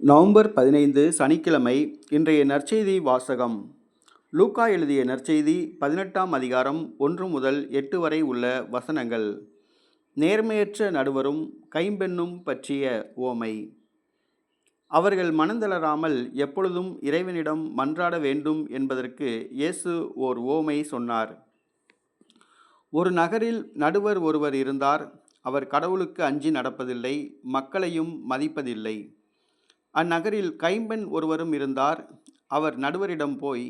November பதினைந்து சனிக்கிழமை இன்றைய நற்செய்தி வாசகம். லூக்கா எழுதிய நற்செய்தி பதினெட்டாம் அதிகாரம் ஒன்று முதல் எட்டு வரை உள்ள வசனங்கள். நேர்மையற்ற நடுவரும் கைம்பெண்ணும் பற்றிய ஓமை. அவர்கள் மனந்தளராமல் எப்பொழுதும் இறைவனிடம் மன்றாட வேண்டும் என்பதற்கு இயேசு ஓர் ஓமை சொன்னார். ஒரு நகரில் நடுவர் ஒருவர் இருந்தார். அவர் கடவுளுக்கு அஞ்சி நடப்பதில்லை மக்களையும் மதிப்பதில்லை. அந்நகரில் கைம்பெண் ஒருவரும் இருந்தார். அவர் நடுவரிடம் போய்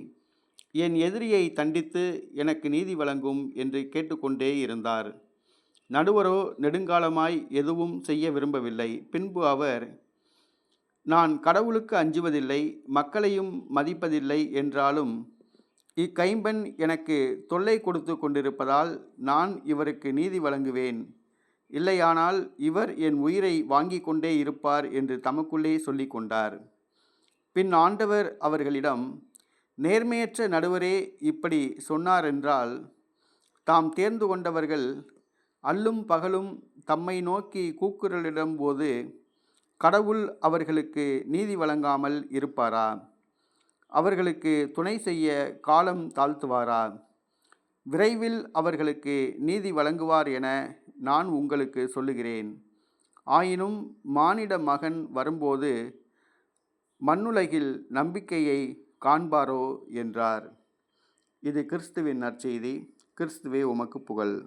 என் எதிரியை தண்டித்து எனக்கு நீதி வழங்கும் என்று கேட்டுக்கொண்டே இருந்தார். நடுவரோ நெடுங்காலமாய் எதுவும் செய்ய விரும்பவில்லை. பின்பு அவர் நான் கடவுளுக்கு அஞ்சுவதில்லை மக்களையும் மதிப்பதில்லை என்றாலும் இக்கைம்பெண் எனக்கு தொல்லை கொடுத்து கொண்டிருப்பதால் நான் இவருக்கு நீதி வழங்குவேன். இல்லையானால் இவர் என் உயிரை வாங்கி கொண்டே இருப்பார் என்று தமக்குள்ளே சொல்லி கொண்டார். பின் ஆண்டவர் அவர்களிடம் நேர்மையற்ற நடுவரே இப்படி சொன்னாரென்றால் தாம் தேர்ந்து கொண்டவர்கள் அல்லும் பகலும் தம்மை நோக்கி கூக்குரலிடும் போது கடவுள் அவர்களுக்கு நீதி வழங்காமல் இருப்பாரா? அவர்களுக்கு துணை செய்ய காலம் தாழ்த்துவாரா? விரைவில் அவர்களுக்கு நீதி வழங்குவார் என நான் உங்களுக்கு சொல்லுகிறேன். ஆயினும் மானிட மகன் வரும்போது மண்ணுலகில் நம்பிக்கையை காண்பாரோ? என்றார். இது கிறிஸ்துவின் நற்செய்தி. கிறிஸ்துவே உமக்கு புகழ்.